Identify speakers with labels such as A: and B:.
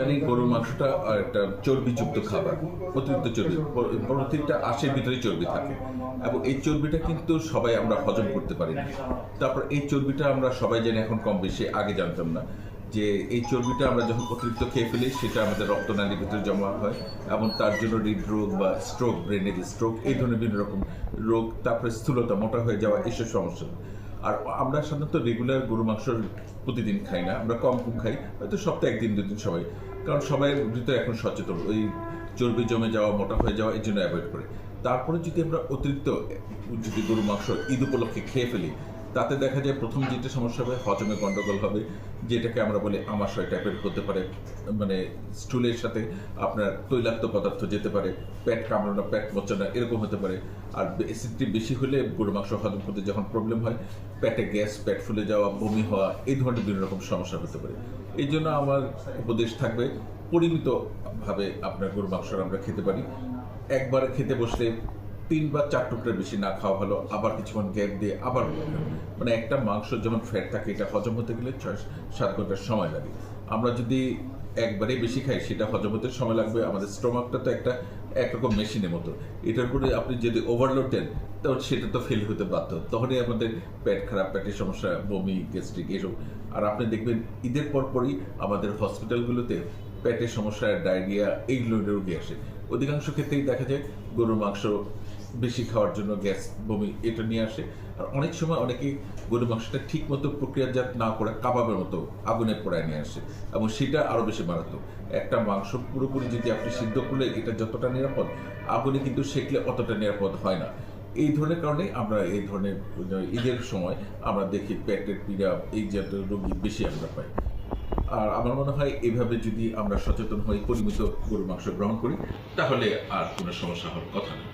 A: জানি গরুর মাংসটা একটা চর্বিযুক্ত খাবার, অতিরিক্ত চর্বি। আশের ভিতরে চর্বি থাকে। এবং এই চর্বিটা কিন্তু সবাই আমরা হজম করতে পারি তারপর এই চর্বিটা আমরা সবাই জানি এখন কম বেশি, আগে জানতাম না যে এই চর্বিটা আমরা যখন অতিরিক্ত খেয়ে ফেলি, সেটা আমাদের রক্তনালীর ভিতরে জমা হয় এবং তার জন্য হৃদরোগ বা স্ট্রোক, ব্রেনের স্ট্রোক, এই ধরনের বিভিন্ন রকম রোগ, তারপরে স্থূলতা, মোটা হয়ে যাওয়া এসব সমস্যা। আর আমরা সাধারণত রেগুলার গরু মাংস প্রতিদিন খাই না, আমরা কম কম খাই, হয়তো সপ্তাহে একদিন, দুদিন সবাই। কারণ সবাই ভিতরে এখন সচেতন, ওই চর্বি জমে যাওয়া, মোটা হয়ে যাওয়া এই জন্য অ্যাভয়েড করে। তারপরে যদি আমরা অতিরিক্ত, যদি গরু মাংস ঈদ উপলক্ষে খেয়ে ফেলি তাতে দেখা যায় প্রথম যেটা সমস্যা হবে, হজমে গন্ডগোল হবে, যেটাকে আমরা বলি আমাশয় টাইপের হতে পারে মানে স্টুলের সাথে আপনার তৈলাক্ত পদার্থ যেতে পারে, পেট কামড়ানো, পেট মোচানো, এরকম হতে পারে। আর অ্যাসিডটি বেশি হলে গরু মাংস হজম করতে যখন প্রবলেম হয়, পেটে গ্যাস, পেট ফুলে যাওয়া, বমি হওয়া, এই ধরনের বিভিন্ন রকম সমস্যা হতে পারে। এই জন্য আমার উপদেশ থাকবে, পরিমিতভাবে আপনার গরু মাংস আমরা খেতে পারি। একবার খেতে বসলে তিন বা চার টুকরার বেশি না খাওয়া ভালো আবার কিছুক্ষণ গ্যাপ দিয়ে আবার মানে একটা মাংস যেমন ফ্যাট থাকে, এটা হজম হতে গেলে ছয় সাত ঘণ্টার সময় লাগে। আমরা যদি একবারে বেশি খাই, সেটা হজম হতে সময় লাগবে। আমাদের স্টোমাকটা তো একটা একরকম মেশিনের মতো। এটার উপরে আপনি যদি ওভারলোড দেন তখন সেটা তো ফেল হতে বাধ্য। তখনই আমাদের পেট খারাপ, পেটের সমস্যা, বমি গ্যাস্ট্রিক এসব। আর আপনি দেখবেন, ঈদের পরপরই আমাদের হসপিটালগুলোতে পেটের সমস্যা ডায়রিয়া এইগুলো রোগী আসে। অধিকাংশ ক্ষেত্রেই দেখা যায়, গরুর মাংস বেশি খাওয়ার জন্য গ্যাস বমি এটা নিয়ে আসে। আর অনেক সময় অনেকেই গরুর মাংসটা ঠিক মতো প্রক্রিয়াজাত না করে কাবাবের মতো আগুনে পোড়ায় নিয়ে আসে এবং সেটা আরও বেশি মারাত্মক। একটা মাংস পুরোপুরি যদি আপনি সিদ্ধ করলে এটা যতটা নিরাপদ, আগুনে কিন্তু সেকলে অতটা নিরাপদ হয় না। এই ধরনের কারণে আমরা এই ধরনের, ঈদের সময় আমরা দেখি পেটের পীড়া, এই জাতীয় রোগী বেশি আমরা পাই। আর আমার মনে হয় এভাবে যদি আমরা সচেতন হই, পরিমিত গরুর মাংস গ্রহণ করি, তাহলে আর কোনো সমস্যা হওয়ার কথা না।